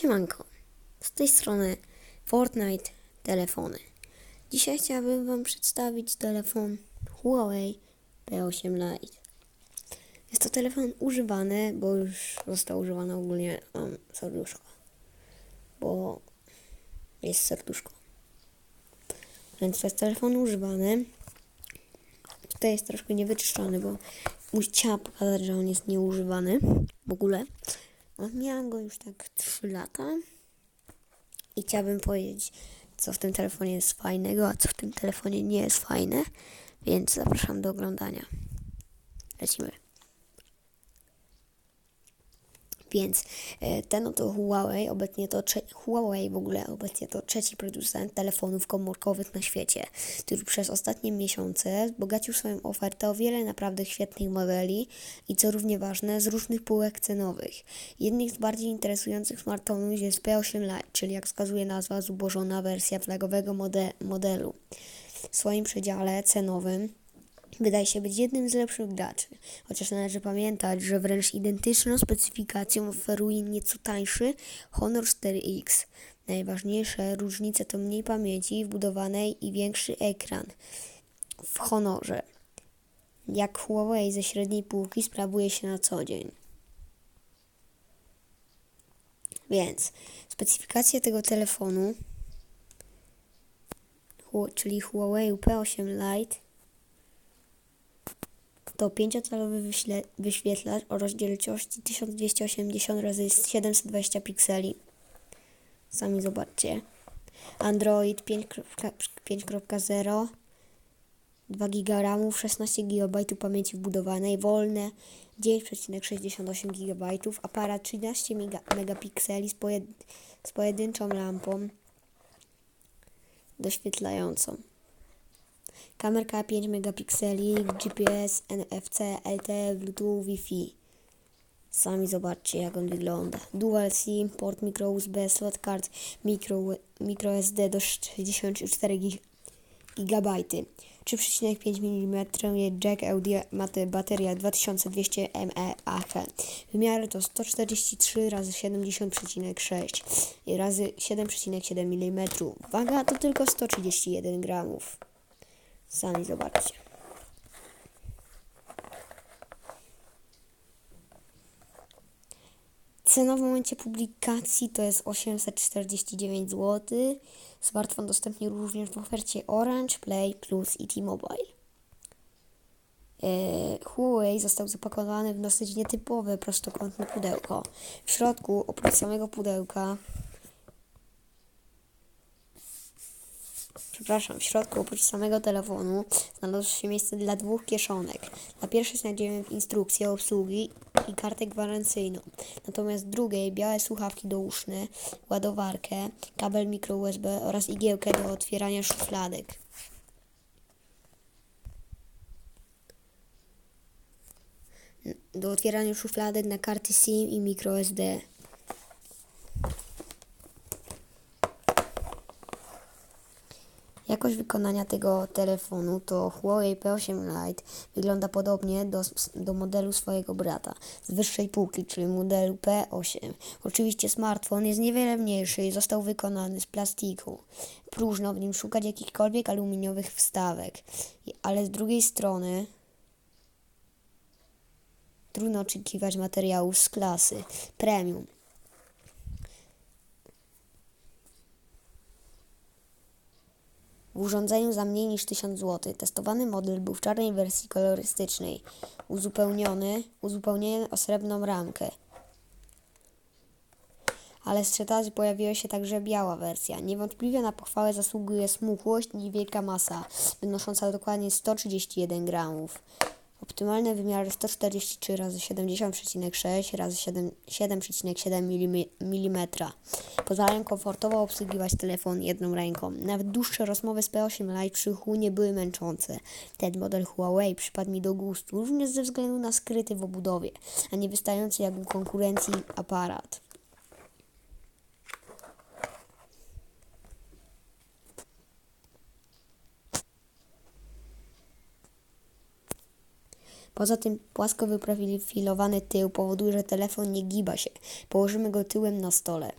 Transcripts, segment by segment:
Siemanko, z tej strony Fortnite Telefony. Dzisiaj chciałabym Wam przedstawić telefon Huawei P8 Lite. Jest to telefon używany, bo już został używany ogólnie mam serduszko, bo jest serduszko. Więc to jest telefon używany. Tutaj jest troszkę niewyczyszczony, bo chciałam pokazać, że on jest nieużywany w ogóle. Miałam go już tak 3 lata i chciałabym powiedzieć, co w tym telefonie jest fajnego, a co w tym telefonie nie jest fajne, więc zapraszam do oglądania. Lecimy. Więc e, ten oto Huawei, obecnie to Huawei w ogóle obecnie to trzeci producent telefonów komórkowych na świecie, który przez ostatnie miesiące wzbogacił swoją ofertę o wiele naprawdę świetnych modeli i co równie ważne, z różnych półek cenowych. Jednym z bardziej interesujących smartfonów jest P8 Lite, czyli jak wskazuje nazwa, zubożona wersja flagowego mode- modelu. W swoim przedziale cenowym wydaje się być jednym z lepszych graczy, chociaż należy pamiętać, że wręcz identyczną specyfikacją oferuje nieco tańszy Honor 4X. Najważniejsze różnice to mniej pamięci wbudowanej i większy ekran w Honorze. Jak Huawei ze średniej półki sprawuje się na co dzień. Więc specyfikacja tego telefonu, czyli Huawei P8 Lite, to 5-calowy wyśle- wyświetlacz o rozdzielczości 1280 x 720 pikseli. Sami zobaczcie. Android 5.0 2 GB RAM, 16 GB pamięci wbudowanej, wolne 9,68 GB, aparat 13 mega- megapikseli z, pojed- z pojedynczą lampą doświetlającą. Kamerka 5 megapikseli, GPS, NFC, LTE, Bluetooth, Wi-Fi. Sami zobaczcie jak on wygląda. Dual SIM, port micro USB, slot card, micro, micro SD do 64 GB. 3,5 mm jack audio, bateria 2200 mAh. Wymiary to 143 razy 70,6 i razy 7,7 mm. Waga to tylko 131 gramów. Sami zobaczcie. Cena w momencie publikacji to jest 849 zł. Smartfon dostępny również w ofercie Orange, Play Plus i T-Mobile. E, Huawei został zapakowany w dosyć nietypowe, prostokątne pudełko. W środku, oprócz samego pudełka, przepraszam, w środku oprócz samego telefonu znalazło się miejsce dla dwóch kieszonek. Na pierwszej znajdziemy instrukcję obsługi i kartę gwarancyjną. Natomiast drugiej białe słuchawki douszne, ładowarkę, kabel mikro USB oraz igiełkę do otwierania szufladek. Do otwierania szufladek na karty SIM i micro Jakość wykonania tego telefonu to Huawei P8 Lite wygląda podobnie do, do modelu swojego brata z wyższej półki, czyli modelu P8. Oczywiście smartfon jest niewiele mniejszy i został wykonany z plastiku. Próżno w nim szukać jakichkolwiek aluminiowych wstawek, ale z drugiej strony trudno oczekiwać materiałów z klasy premium. W urządzeniu za mniej niż 1000 zł testowany model był w czarnej wersji kolorystycznej, uzupełniony, uzupełniony o srebrną ramkę. Ale z sprzedaży pojawiła się także biała wersja. Niewątpliwie na pochwałę zasługuje smukłość i wielka masa, wynosząca dokładnie 131 gramów. Optymalne wymiary 143 razy 70,6 razy 7 7,7 mm. Pozwalają komfortowo obsługiwać telefon jedną ręką. Nawet dłuższe rozmowy z P8 Lite przy Hu nie były męczące. Ten model Huawei przypadł mi do gustu, również ze względu na skryty w obudowie, a nie wystający jak u konkurencji aparat. Poza tym płasko wyprofilowany tył powoduje, że telefon nie giba się. Położymy go tyłem na stole.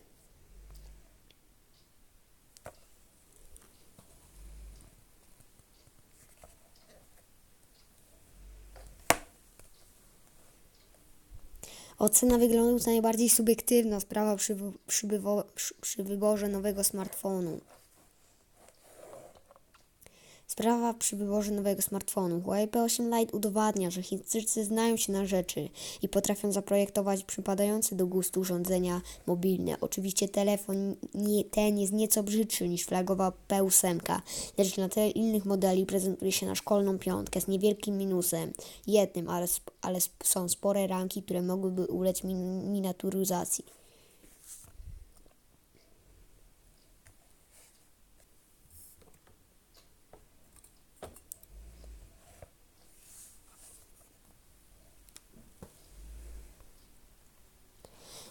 Ocena wyglądu to najbardziej subiektywna sprawa przy, przy, przy, wyborze nowego smartfonu. Sprawa przy wyborze nowego smartfonu. Huawei P8 Lite udowadnia, że Chińczycy znają się na rzeczy i potrafią zaprojektować przypadające do gustu urządzenia mobilne. Oczywiście telefon nie, ten jest nieco brzydszy niż flagowa P8, lecz na tle innych modeli prezentuje się na szkolną piątkę z niewielkim minusem. Jednym, ale, sp- ale sp- są spore ranki, które mogłyby ulec min- miniaturyzacji.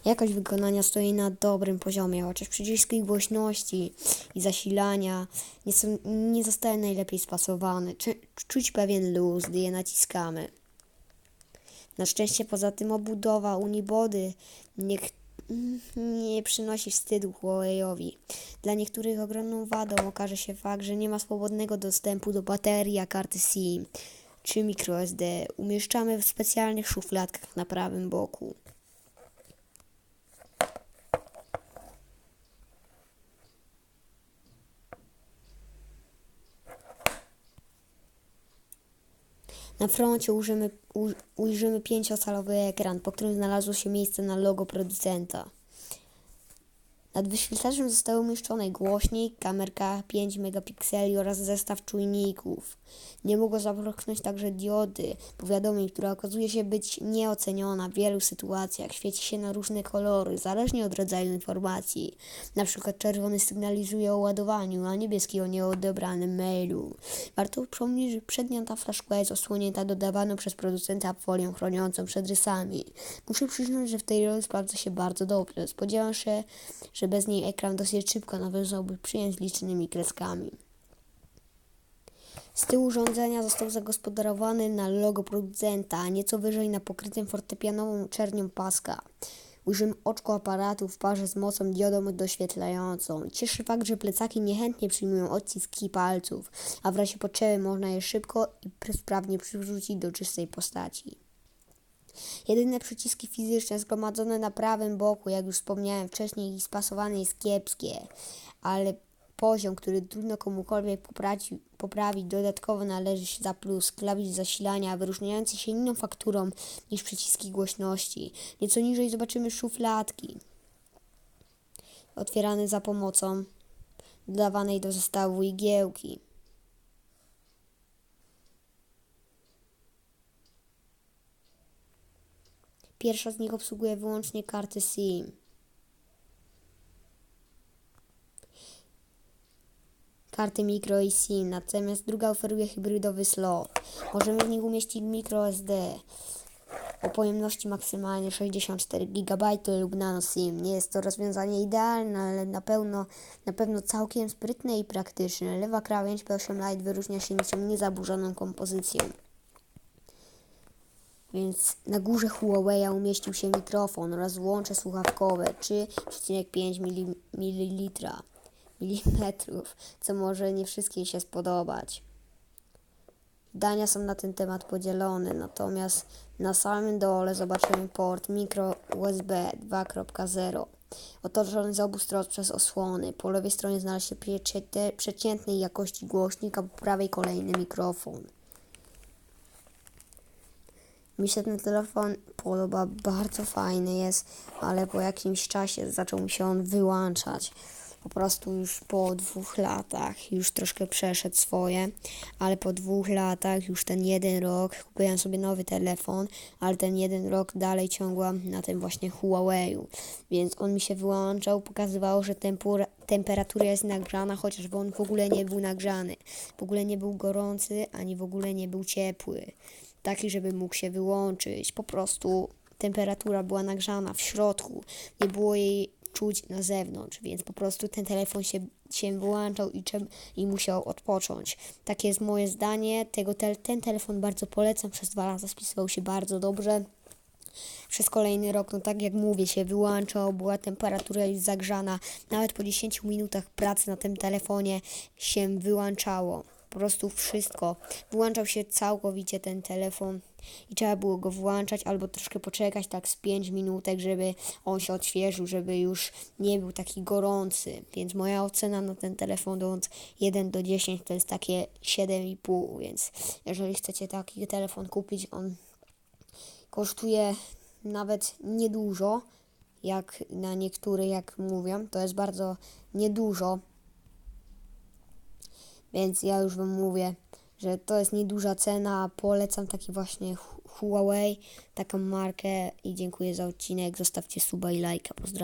Jakość wykonania stoi na dobrym poziomie, chociaż przyciski głośności i zasilania nie, są, nie zostały najlepiej spasowane. Czuć pewien luz, gdy je naciskamy. Na szczęście poza tym obudowa unibody nie, nie przynosi wstydu Huawei'owi. Dla niektórych ogromną wadą okaże się fakt, że nie ma swobodnego dostępu do baterii, a karty SIM czy microSD. Umieszczamy w specjalnych szufladkach na prawym boku. Na froncie ujrzymy, ujrzymy pięciocalowy ekran, po którym znalazło się miejsce na logo producenta. Nad wyświetlaczem zostały umieszczone głośnik, kamerka 5 megapikseli oraz zestaw czujników. Nie mogło zabraknąć także diody powiadomień, która okazuje się być nieoceniona w wielu sytuacjach. Świeci się na różne kolory, zależnie od rodzaju informacji. Na przykład czerwony sygnalizuje o ładowaniu, a niebieski o nieodebranym mailu. Warto przypomnieć, że przednia tafla szkła jest osłonięta dodawaną przez producenta folią chroniącą przed rysami. Muszę przyznać, że w tej roli sprawdza się bardzo dobrze. Spodziewam się, że bez niej ekran dosyć szybko nawiązałby przyjęć licznymi kreskami. Z tyłu urządzenia został zagospodarowany na logo producenta, a nieco wyżej na pokrytym fortepianową czernią paska. Ujrzymy oczko aparatu w parze z mocą diodą doświetlającą. Cieszy fakt, że plecaki niechętnie przyjmują odciski palców, a w razie potrzeby można je szybko i pr- sprawnie przywrócić do czystej postaci. Jedyne przyciski fizyczne zgromadzone na prawym boku, jak już wspomniałem wcześniej, ich spasowanie jest kiepskie, ale poziom, który trudno komukolwiek popraci, poprawić, dodatkowo należy się za plus klawisz zasilania, wyróżniający się inną fakturą niż przyciski głośności. Nieco niżej zobaczymy szufladki, otwierane za pomocą dodawanej do zestawu igiełki. Pierwsza z nich obsługuje wyłącznie karty SIM. Karty micro i SIM, natomiast druga oferuje hybrydowy slot. Możemy w nich umieścić micro SD o pojemności maksymalnie 64 GB lub nano SIM. Nie jest to rozwiązanie idealne, ale na pewno, na pewno całkiem sprytne i praktyczne. Lewa krawędź P8 Lite wyróżnia się niczym niezaburzoną kompozycją. Więc na górze Huawei'a umieścił się mikrofon oraz łącze słuchawkowe 3,5 mili- ml, milimetrów, co może nie wszystkim się spodobać. Zdania są na ten temat podzielone, natomiast na samym dole zobaczymy port micro USB 2.0 otoczony z obu stron przez osłony. Po lewej stronie znalazł się przeciętnej jakości głośnik, a po prawej kolejny mikrofon. Mi się ten telefon podoba, bardzo fajny jest, ale po jakimś czasie zaczął mi się on wyłączać. Po prostu już po dwóch latach już troszkę przeszedł swoje, ale po dwóch latach, już ten jeden rok, kupiłem sobie nowy telefon, ale ten jeden rok dalej ciągłam na tym właśnie Huawei'u, więc on mi się wyłączał, pokazywało, że tempura, temperatura jest nagrzana, chociaż on w ogóle nie był nagrzany, w ogóle nie był gorący, ani w ogóle nie był ciepły taki, żeby mógł się wyłączyć. Po prostu temperatura była nagrzana w środku, nie było jej czuć na zewnątrz, więc po prostu ten telefon się, się wyłączał i, i musiał odpocząć. Takie jest moje zdanie. Tego te, ten telefon bardzo polecam. Przez dwa lata spisywał się bardzo dobrze. Przez kolejny rok, no tak jak mówię, się wyłączał, była temperatura już zagrzana. Nawet po 10 minutach pracy na tym telefonie się wyłączało. Po prostu wszystko. Wyłączał się całkowicie ten telefon i trzeba było go włączać albo troszkę poczekać tak z 5 minutek, żeby on się odświeżył, żeby już nie był taki gorący. Więc moja ocena na ten telefon od 1 do 10 to jest takie 7,5, więc jeżeli chcecie taki telefon kupić, on kosztuje nawet niedużo, jak na niektóre, jak mówią, to jest bardzo niedużo. Więc ja już Wam mówię, że to jest nieduża cena. Polecam taki właśnie Hu- Huawei, taką markę i dziękuję za odcinek. Zostawcie suba i lajka. Pozdrawiam.